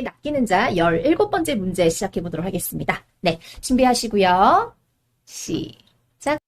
낚이는 자 17번째 문제 시작해 보도록 하겠습니다. 네, 준비하시고요. 시작.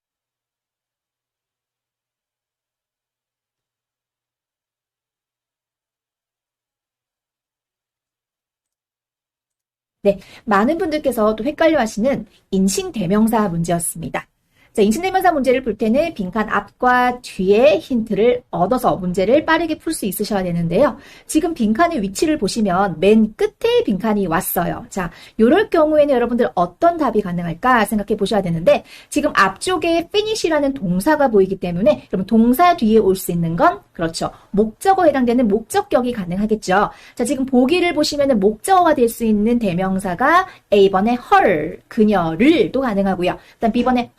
네, 많은 분들께서 또 헷갈려 하시는 인칭 대명사 문제였습니다. 자, 인칭대명사 문제를 볼 때는 빈칸 앞과 뒤에 힌트를 얻어서 문제를 빠르게 풀 수 있으셔야 되는데요. 지금 빈칸의 위치를 보시면 맨 끝에 빈칸이 왔어요. 자, 이럴 경우에는 여러분들 어떤 답이 가능할까 생각해 보셔야 되는데 지금 앞쪽에 finish라는 동사가 보이기 때문에 여러분 동사 뒤에 올 수 있는 건 그렇죠. 목적어에 해당되는 목적격이 가능하겠죠. 자, 지금 보기를 보시면은 목적어가 될 수 있는 대명사가 A번에 her, 그녀를도 가능하고요. 그다음 B번에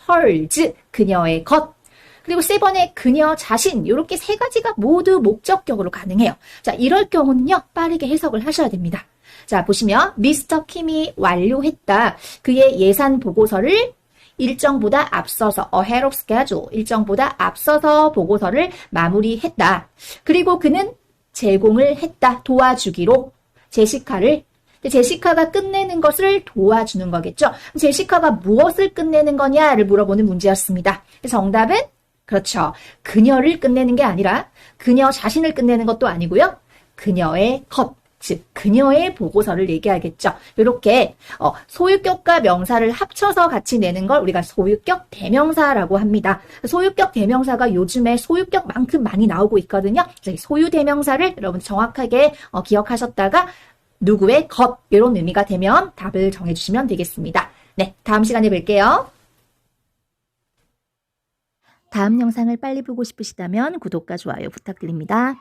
hers, 그녀의 것. 그리고 C번에 그녀 자신 이렇게 세 가지가 모두 목적격으로 가능해요. 자, 이럴 경우는요. 빠르게 해석을 하셔야 됩니다. 자, 보시면 미스터 킴이 완료했다. 그의 예산 보고서를 일정보다 앞서서 ahead of schedule 일정보다 앞서서 보고서를 마무리했다. 그리고 그는 제공을 했다. 도와주기로 제시카를 제시카가 끝내는 것을 도와주는 거겠죠. 제시카가 무엇을 끝내는 거냐를 물어보는 문제였습니다. 정답은 그렇죠. 그녀를 끝내는 게 아니라 그녀 자신을 끝내는 것도 아니고요. 그녀의 것, 즉 그녀의 보고서를 얘기하겠죠. 이렇게 어, 소유격과 명사를 합쳐서 같이 내는 걸 우리가 소유격 대명사라고 합니다. 소유격 대명사가 요즘에 소유격만큼 많이 나오고 있거든요. 소유 대명사를 여러분 정확하게 어, 기억하셨다가 누구의 것 이런 의미가 되면 답을 정해주시면 되겠습니다. 네, 다음 시간에 뵐게요. 다음 영상을 빨리 보고 싶으시다면 구독과 좋아요 부탁드립니다.